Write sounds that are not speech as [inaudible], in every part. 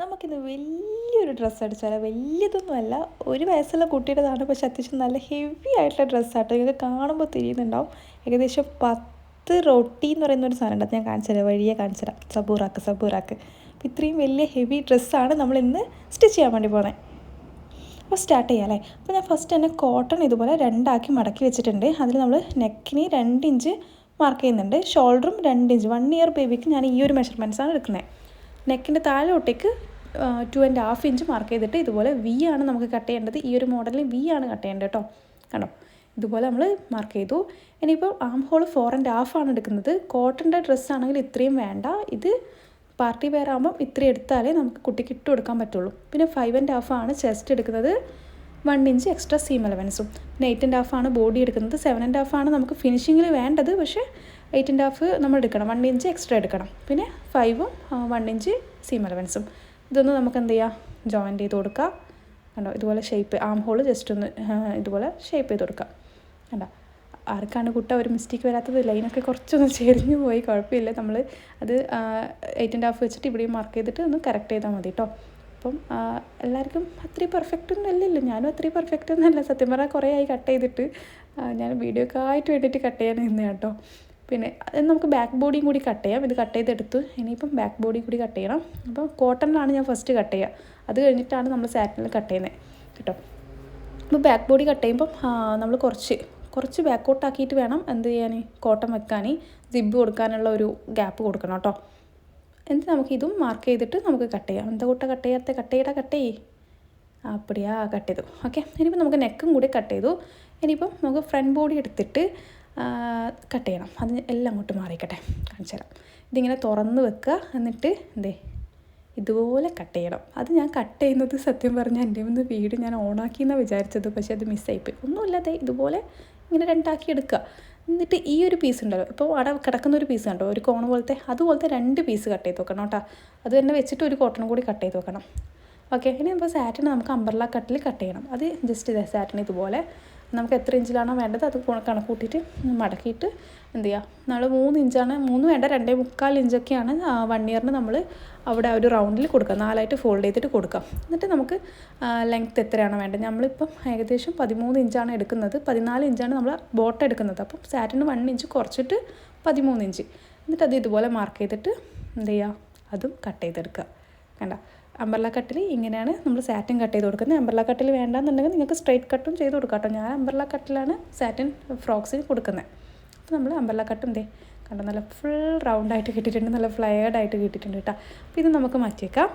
നമുക്കിന്ന് വലിയൊരു ഡ്രസ്സ് അടിച്ചാലോ വലിയതൊന്നുമല്ല ഒരു വയസ്സുള്ള കുട്ടിയുടേതാണ് പക്ഷെ അത്യാവശ്യം നല്ല ഹെവി ആയിട്ടുള്ള ഡ്രസ്സാട്ടോ നിങ്ങൾക്ക് കാണുമ്പോൾ തിരിയുന്നുണ്ടാവും. ഏകദേശം പത്ത് റൊട്ടി എന്ന് പറയുന്ന ഒരു സാധനം ഉണ്ട് ഞാൻ കാണിച്ചു തരാം വഴിയെ കാണിച്ചു തരാം സബൂറാക്ക് സബൂറാക്ക്. അപ്പോൾ ഇത്രയും വലിയ ഹെവി ഡ്രസ്സാണ് നമ്മൾ ഇന്ന് സ്റ്റിച്ച് ചെയ്യാൻ വേണ്ടി പോകുന്നത് അപ്പോൾ സ്റ്റാർട്ട് ചെയ്യാം അല്ലേ? അപ്പോൾ ഞാൻ ഫസ്റ്റ് തന്നെ കോട്ടൺ ഇതുപോലെ രണ്ടാക്കി മടക്കി വെച്ചിട്ടുണ്ട്. അതിൽ നമ്മൾ നെക്കിന് രണ്ട് ഇഞ്ച് മാർക്ക് ചെയ്യുന്നുണ്ട്. ഷോൾഡറും രണ്ട് ഇഞ്ച് വൺ ഇയർ ബേബിക്ക് ഞാൻ ഈ ഒരു മെഷർമെന്റ്സാണ് എടുക്കുന്നത് നെക്കിന്റെ താഴോട്ടേക്ക് two and half inch mark ചെയ്തിട്ട് ഇതുപോലെ വി ആണ് നമുക്ക് കട്ട് ചെയ്യേണ്ടത്. ഈ ഒരു മോഡലിൽ വി ആണ് കട്ട് ചെയ്യേണ്ടത് കേട്ടോ കണ്ടോ? ഇതുപോലെ നമ്മൾ മാർക്ക് ചെയ്തു. ഇനിയിപ്പോൾ arm hole four and half ആണ് എടുക്കുന്നത്. കോട്ടന്റെ ഡ്രസ്സ് ആണെങ്കിൽ ഇത്രയും വേണ്ട. ഇത് പാർട്ടി വെയർ ആകുമ്പം ഇത്രയും എടുത്താലേ നമുക്ക് കുട്ടിക്ക് ഇട്ട് കൊടുക്കാൻ പറ്റുള്ളൂ. പിന്നെ ഫൈവ് ആൻഡ് ഹാഫ് ആണ് ചെസ്റ്റ് എടുക്കുന്നത്. വൺ ഇഞ്ച് എക്സ്ട്രാ സീം അലവൻസും പിന്നെ എയ്റ്റ് ആൻഡ് ഹാഫ് ആണ് ബോഡി എടുക്കുന്നത്. സെവൻ ആൻഡ് ഹാഫ് ആണ് നമുക്ക് ഫിനിഷിങ്ങിൽ വേണ്ടത്. പക്ഷേ എയ്റ്റ് ആൻഡ് ഹാഫ് നമ്മൾ എടുക്കണം. വൺ ഇഞ്ച് എക്സ്ട്രാ എടുക്കണം. പിന്നെ ഫൈവും വൺ ഇഞ്ച് സീം അലവൻസും ഇതൊന്ന് നമുക്ക് എന്ത് ചെയ്യാം? ജോയിന്റ് ചെയ്ത് കൊടുക്കാം. കണ്ടോ? ഇതുപോലെ ഷേപ്പ് ആം ഹോൾ ജസ്റ്റ് ഒന്ന് ഇതുപോലെ ഷേപ്പ് ചെയ്ത് കൊടുക്കാം. കണ്ടോ? ആർക്കാണ് കുട്ട ഒരു മിസ്റ്റേക്ക് വരാത്തത്? ലൈനൊക്കെ കുറച്ചൊന്ന് ചെരിഞ്ഞു പോയി കുഴപ്പമില്ല. നമ്മൾ അത് എയ്റ്റ് ആൻഡ് ഹാഫ് വെച്ചിട്ട് ഇവിടെയും മാർക്ക് ചെയ്തിട്ട് ഒന്ന് കറക്റ്റ് ചെയ്താൽ മതി കേട്ടോ അപ്പം എല്ലാവർക്കും അത്രയും പെർഫെക്റ്റ് ഒന്നും അല്ലല്ലോ. ഞാനും അത്രയും പെർഫെക്റ്റ് ഒന്നും അല്ല. സത്യം പറഞ്ഞാൽ കുറേ ആയി കട്ട് ചെയ്തിട്ട്. ഞാൻ വീഡിയോ ഒക്കെ ആയിട്ട് വേണ്ടിയിട്ട് കട്ട് ചെയ്യാൻ നിന്ന് കേട്ടോ പിന്നെ നമുക്ക് ബാക്ക് ബോഡിയും കൂടി കട്ട് ചെയ്യാം. ഇത് കട്ട് ചെയ്തെടുത്തു ഇനിയിപ്പം ബാക്ക് ബോഡി കൂടി കട്ട് ചെയ്യണം. അപ്പം കോട്ടണിലാണ് ഞാൻ ഫസ്റ്റ് കട്ട് ചെയ്യുക. അത് കഴിഞ്ഞിട്ടാണ് നമ്മൾ സാറ്റിനിൽ കട്ട് ചെയ്യുന്നത്. കേട്ടോ? അപ്പോൾ ബാക്ക് ബോഡി കട്ട് ചെയ്യുമ്പം നമ്മൾ കുറച്ച് കുറച്ച് ബാക്കോട്ടാക്കിയിട്ട് വേണം എന്ത് ചെയ്യാൻ? കോട്ടൺ വെക്കാൻ സിബ് കൊടുക്കാനുള്ള ഒരു ഗ്യാപ്പ് കൊടുക്കണം കേട്ടോ. എന്നിട്ട് നമുക്ക് ഇതും മാർക്ക് ചെയ്തിട്ട് നമുക്ക് കട്ട് ചെയ്യാം. എന്താ കൂട്ട കട്ട് ചെയ്യാത്ത? കട്ട് ചെയ്യടാ കട്ട് ചെയ്യേ. അപ്പടിയാ കട്ട് ചെയ്തു. ഓക്കെ ഇനിയിപ്പോൾ നമുക്ക് നെക്കും കൂടി കട്ട് ചെയ്തു. ഇനിയിപ്പം നമുക്ക് ഫ്രണ്ട് ബോഡി എടുത്തിട്ട് കട്ട് ചെയ്യണം. അത് എല്ലാം അങ്ങോട്ട് മാറിക്കട്ടെ. കാണിച്ചു തരാം. ഇതിങ്ങനെ തുറന്ന് വെക്കുക. എന്നിട്ട് എന്തേ? ഇതുപോലെ കട്ട് ചെയ്യണം. അത് ഞാൻ കട്ട് ചെയ്യുന്നത് സത്യം പറഞ്ഞാൽ എന്റെ ഒന്ന് വീട് ഞാൻ ഓണാക്കി എന്നാണ് വിചാരിച്ചത്. പക്ഷെ അത് മിസ്സായിപ്പോയി. ഒന്നുമില്ലാതെ ഇതുപോലെ ഇങ്ങനെ രണ്ടാക്കി എടുക്കുക. എന്നിട്ട് ഈ ഒരു പീസ് ഉണ്ടല്ലോ. ഇപ്പോൾ അവിടെ കിടക്കുന്ന ഒരു പീസ് കണ്ടോ? ഒരു കോൺ പോലത്തെ. അതുപോലത്തെ രണ്ട് പീസ് കട്ട് ചെയ്ത് വെക്കണം കേട്ടോ. അത് തന്നെ വെച്ചിട്ട് ഒരു കോട്ടണും കൂടി കട്ട് ചെയ്ത് വെക്കണം. ഓക്കെ ഇനി ഇപ്പോൾ സാറ്റിന് നമുക്ക് അമ്പർല കട്ടിൽ കട്ട് ചെയ്യണം. അത് ജസ്റ്റ് സാറ്റിന് ഇതുപോലെ. നമുക്ക് എത്ര ഇഞ്ചിലാണോ വേണ്ടത് അത് കണക്ക് കൂട്ടിയിട്ട് മടക്കിയിട്ട് എന്ത് ചെയ്യുക നമ്മൾ മൂന്ന് ഇഞ്ചാണ് മൂന്ന് വേണ്ട രണ്ടേ മുക്കാൽ ഇഞ്ചൊക്കെയാണ് വൺ ഇയറിന് നമ്മൾ അവിടെ ഒരു റൗണ്ടിൽ കൊടുക്കുക. നാലായിട്ട് ഫോൾഡ് ചെയ്തിട്ട് കൊടുക്കാം എന്നിട്ട് നമുക്ക് ലെങ്ത്ത് എത്രയാണോ വേണ്ടത്. നമ്മളിപ്പം ഏകദേശം പതിമൂന്ന് ഇഞ്ചാണ് എടുക്കുന്നത്. പതിനാല് ഇഞ്ചാണ് നമ്മൾ ബോട്ട് എടുക്കുന്നത്. അപ്പം സാറ്റിന് വൺ ഇഞ്ച് കുറച്ചിട്ട് പതിമൂന്ന് ഇഞ്ച്. എന്നിട്ട് അത് ഇതുപോലെ മാർക്ക് ചെയ്തിട്ട് എന്ത് ചെയ്യുക? അതും കട്ട് ചെയ്തെടുക്കുക. കണ്ട? അമ്പർല കട്ടിൽ ഇങ്ങനെയാണ് നമ്മൾ സാറ്റിൻ കട്ട് ചെയ്ത് കൊടുക്കുന്നത്. അമ്പർല കട്ടിൽ വേണ്ടാന്നുണ്ടെങ്കിൽ നിങ്ങൾക്ക് സ്ട്രൈറ്റ് കട്ടും ചെയ്ത് കൊടുക്കാം കേട്ടോ. ഞാൻ അമ്പർല കട്ടിലാണ് സാറ്റിൻ ഫ്രോക്സിന് കൊടുക്കുന്നത്. അപ്പോൾ നമ്മൾ അമ്പർല കട്ടും ദേ കണ്ടോ നല്ല ഫുൾ റൗണ്ടായിട്ട് കിട്ടിയിട്ടുണ്ട്. നല്ല ഫ്ലയേർഡ് ആയിട്ട് കിട്ടിയിട്ടുണ്ട് കേട്ടോ. അപ്പോൾ ഇത് നമുക്ക് മാറ്റിയേക്കാം.